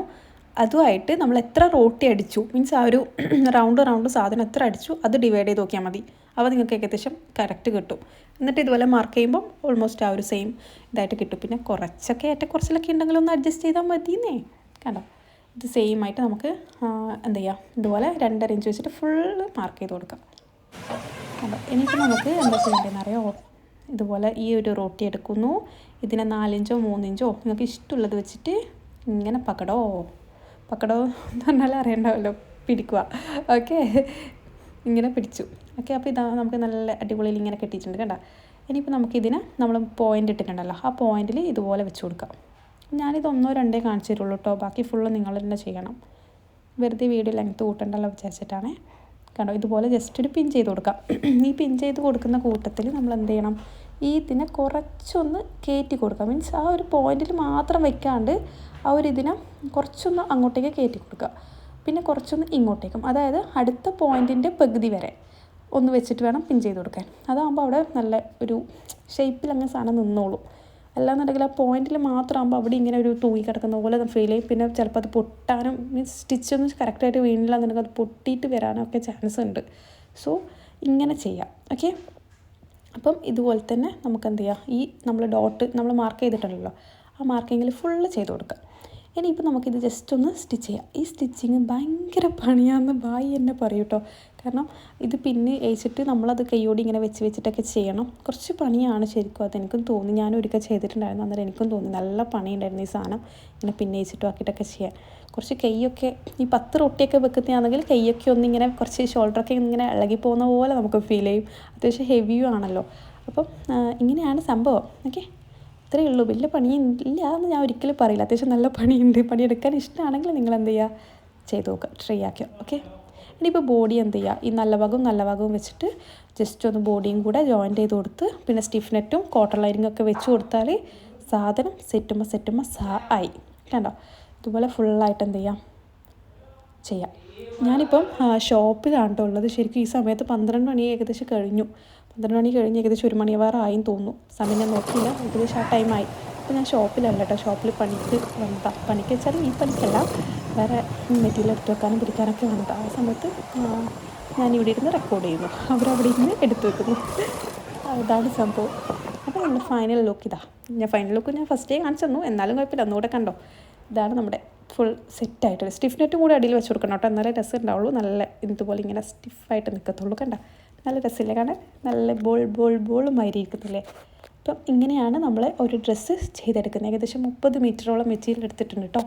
അതുമായിട്ട് നമ്മൾ എത്ര റോട്ടി അടിച്ചു മീൻസ് ആ ഒരു [clears throat] റൗണ്ട് റൗണ്ട് സാധനം എത്ര അടിച്ചു അത് ഡിവൈഡ് ചെയ്ത് നോക്കിയാൽ മതി. അപ്പോൾ നിങ്ങൾക്ക് ഏകദേശം കറക്റ്റ് കിട്ടും. എന്നിട്ട് ഇതുപോലെ മാർക്ക് ചെയ്യുമ്പോൾ ഓൾമോസ്റ്റ് ആ ഒരു സെയിം ഇതായിട്ട് കിട്ടും. പിന്നെ കുറച്ചൊക്കെ ഏറ്റക്കുറച്ചിലൊക്കെ ഉണ്ടെങ്കിൽ ഒന്ന് അഡ്ജസ്റ്റ് ചെയ്താൽ മതിയെന്നേ കണ്ടോ? ഇത് സെയിം ആയിട്ട് നമുക്ക് എന്താ എന്ത് ചെയ്യാം? ഇതുപോലെ രണ്ടര ഇഞ്ച് വെച്ചിട്ട് ഫുള്ള് മാർക്ക് ചെയ്ത് കൊടുക്കാം. കണ്ടോ? എനിക്ക് നമുക്ക് എന്താ ചെയ്യേണ്ടതെന്ന് അറിയാമോ ഇതുപോലെ ഈ ഒരു റോട്ടി എടുക്കുന്നു. ഇതിനെ നാലിഞ്ചോ മൂന്നിഞ്ചോ നിങ്ങൾക്ക് ഇഷ്ടമുള്ളത് വെച്ചിട്ട് ഇങ്ങനെ പക്കടോ. പക്കടോ എന്ന് പറഞ്ഞാൽ അറിയണ്ടാവല്ലോ. പിടിക്കുക. ഓക്കെ ഇങ്ങനെ പിടിച്ചു. ഓക്കെ അപ്പോൾ ഇതാ നമുക്ക് നല്ല അടിപൊളിയിൽ ഇങ്ങനെ കെട്ടിയിട്ടുണ്ട് കണ്ട. ഇനിയിപ്പോൾ നമുക്കിതിനെ നമ്മൾ പോയിന്റ് ഇട്ടിട്ടുണ്ടല്ലോ. ആ പോയിന്റിൽ ഇതുപോലെ വെച്ച് കൊടുക്കാം. ഞാനിത് ഒന്നോ രണ്ടേ കാണിച്ചു തരുള്ളൂ കേട്ടോ ബാക്കി ഫുള്ള് നിങ്ങൾ തന്നെ ചെയ്യണം. വെറുതെ വീഡിയോ ലെങ്ത്ത് കൂട്ടണ്ടല്ലോ വിചാരിച്ചിട്ടാണ്. കണ്ടോ ഇതുപോലെ ജസ്റ്റ് ഒരു പിൻ ചെയ്ത് കൊടുക്കാം. ഈ പിൻ ചെയ്ത് കൊടുക്കുന്ന കൂട്ടത്തിൽ നമ്മൾ എന്ത് ചെയ്യണം? ഈ ഇതിനെ കുറച്ചൊന്ന് കയറ്റി കൊടുക്കാം. മീൻസ് ആ ഒരു പോയിന്റിൽ മാത്രം വെക്കാണ്ട് ആ ഒരു ഇതിനെ കുറച്ചൊന്ന് അങ്ങോട്ടേക്ക് കയറ്റി കൊടുക്കുക. പിന്നെ കുറച്ചൊന്ന് ഇങ്ങോട്ടേക്കും. അതായത് അടുത്ത പോയിന്റിന്റെ പകുതി വരെ ഒന്ന് വെച്ചിട്ട് വേണം പിൻ ചെയ്ത് കൊടുക്കാൻ. അതാകുമ്പോൾ അവിടെ നല്ല ഒരു ഷേപ്പിൽ അങ്ങനെ സാധനം നിന്നോളും. അല്ലാന്നുണ്ടെങ്കിൽ ആ പോയിന്റിൽ മാത്രമാകുമ്പോൾ അവിടെ ഇങ്ങനെ ഒരു തൂങ്ങി കിടക്കുന്ന പോലെ ഫീൽ ചെയ്യും. പിന്നെ ചിലപ്പോൾ അത് പൊട്ടാനും മീൻസ് സ്റ്റിച്ചൊന്നും കറക്റ്റായിട്ട് വീണില്ല എന്നുണ്ടെങ്കിൽ അത് പൊട്ടിയിട്ട് വരാനൊക്കെ ചാൻസ് ഉണ്ട്. സോ ഇങ്ങനെ ചെയ്യാം. ഓക്കെ അപ്പം ഇതുപോലെ തന്നെ നമുക്ക് എന്ത് ചെയ്യാം? ഈ നമ്മൾ ഡോട്ട് നമ്മൾ മാർക്ക് ചെയ്തിട്ടുണ്ടല്ലോ ആ മാർക്കിങ്ങിൽ ഫുള്ള് ചെയ്ത് കൊടുക്കുക. ഇനിയിപ്പോൾ നമുക്കിത് ജസ്റ്റ് ഒന്ന് സ്റ്റിച്ച് ചെയ്യാം. ഈ സ്റ്റിച്ചിങ് ഭയങ്കര പണിയാന്ന് ബായി എന്നെ പറയും കേട്ടോ കാരണം ഇത് പിന്നെ അയച്ചിട്ട് നമ്മളത് കൈയോടി ഇങ്ങനെ വെച്ച് വെച്ചിട്ടൊക്കെ ചെയ്യണം. കുറച്ച് പണിയാണ് ശരിക്കും അതെനിക്കും തോന്നി. ഞാൻ ഒരിക്കൽ ചെയ്തിട്ടുണ്ടായിരുന്നു. അന്നേരം എനിക്കും തോന്നി നല്ല പണിയുണ്ടായിരുന്നു ഈ സാധനം. ഇങ്ങനെ പിന്നെ അയച്ചിട്ടും ആക്കിയിട്ടൊക്കെ ചെയ്യാം കുറച്ച് കൈയൊക്കെ ഈ പത്ത് റൊട്ടിയൊക്കെ വെക്കുന്നതാണെങ്കിൽ കൈയൊക്കെ ഒന്നിങ്ങനെ കുറച്ച് ഷോൾഡറൊക്കെ ഇങ്ങനെ ഇളകി പോകുന്ന പോലെ നമുക്ക് ഫീൽ ചെയ്യും. അത്യാവശ്യം ഹെവിയും ആണല്ലോ. അപ്പം ഇങ്ങനെയാണ് സംഭവം. ഓക്കെ ഇത്രയേ ഉള്ളൂ. വലിയ ഇല്ല എന്ന് ഞാൻ ഒരിക്കലും പറയില്ല. അത്യാവശ്യം നല്ല പണിയുണ്ട്. പണിയെടുക്കാൻ ഇഷ്ടമാണെങ്കിൽ നിങ്ങൾ എന്ത് ചെയ്യുക? ചെയ്ത് നോക്കുക ട്രൈ ആക്കുക ഓക്കെ ഇനിയിപ്പോൾ ബോഡി എന്ത് ചെയ്യുക? ഈ നല്ല ഭാഗവും നല്ല ഭാഗവും വെച്ചിട്ട് ജസ്റ്റ് ഒന്ന് ബോഡിയും കൂടെ ജോയിന്റ് ചെയ്ത് കൊടുത്ത് പിന്നെ സ്റ്റിഫ് നെറ്റും കോട്ടൺ ലൈനിങ്ങും ഒക്കെ വെച്ച് കൊടുത്താൽ സാധനം സെറ്റുമ്പോൾ സെറ്റുമ്പോൾ സാ ആയി. കണ്ടോ? ഇതുപോലെ ഫുള്ളായിട്ട് എന്ത് ചെയ്യാം? ചെയ്യാം. ഞാനിപ്പം ഷോപ്പിലാണ് കേട്ടോ ഉള്ളത്. ശരിക്കും ഈ സമയത്ത് പന്ത്രണ്ട് മണി ഏകദേശം കഴിഞ്ഞു. പന്ത്രണ്ട് മണി കഴിഞ്ഞ് ഏകദേശം ഒരു മണിയാവാറായും തോന്നുന്നു. സമയം ഞാൻ നോക്കിയില്ല. ഏകദേശം ആ ടൈമായി അപ്പോൾ ഞാൻ ഷോപ്പിലല്ല കേട്ടോ. ഷോപ്പിൽ പണിക്ക് വന്നതാണ് പണിക്ക് വെച്ചാൽ ഈ പണിക്കല്ല. വേറെ മെറ്റീരിയൽ എടുത്ത് വെക്കാനും പിടിക്കാനൊക്കെ വന്നതാണ് ആ സമയത്ത് ഞാൻ ഇവിടെ ഇരുന്ന് റെക്കോർഡ് ചെയ്യുന്നു. അവരവിടെ ഇരുന്ന് എടുത്തു വെക്കുന്നു. അതാണ് സംഭവം. അപ്പോൾ നമ്മുടെ ഫൈനൽ ലുക്ക് ഇതാ. ഞാൻ ഫൈനൽ ലുക്ക് ഞാൻ ഫസ്റ്റ് ഡേ കാണിച്ചു തന്നു. എന്നാലും കുഴപ്പമില്ല. ഒന്നുകൂടെ കണ്ടോ? ഇതാണ് നമ്മുടെ ഫുൾ സെറ്റായിട്ട് സ്റ്റിഫ് നെറ്റും കൂടി അടിയിൽ വെച്ച് കൊടുക്കണം കേട്ടോ. എന്നാലേ രസം ഉണ്ടാവുള്ളൂ. നല്ല ഇതുപോലെ ഇങ്ങനെ സ്റ്റിഫായിട്ട് നിൽക്കത്തുള്ളൂ കണ്ട? നല്ല രസമില്ലേ കാണാൻ? നല്ല ബോൾ ബോൾ ബോൾ മാതിരി ഇരിക്കുന്നില്ലേ? അപ്പം ഇങ്ങനെയാണ് നമ്മൾ ഒരു ഡ്രസ്സ് ചെയ്തെടുക്കുന്നത്. ഏകദേശം മുപ്പത് മീറ്ററോളം മെറ്റീരിയൽ എടുത്തിട്ടുണ്ട് കേട്ടോ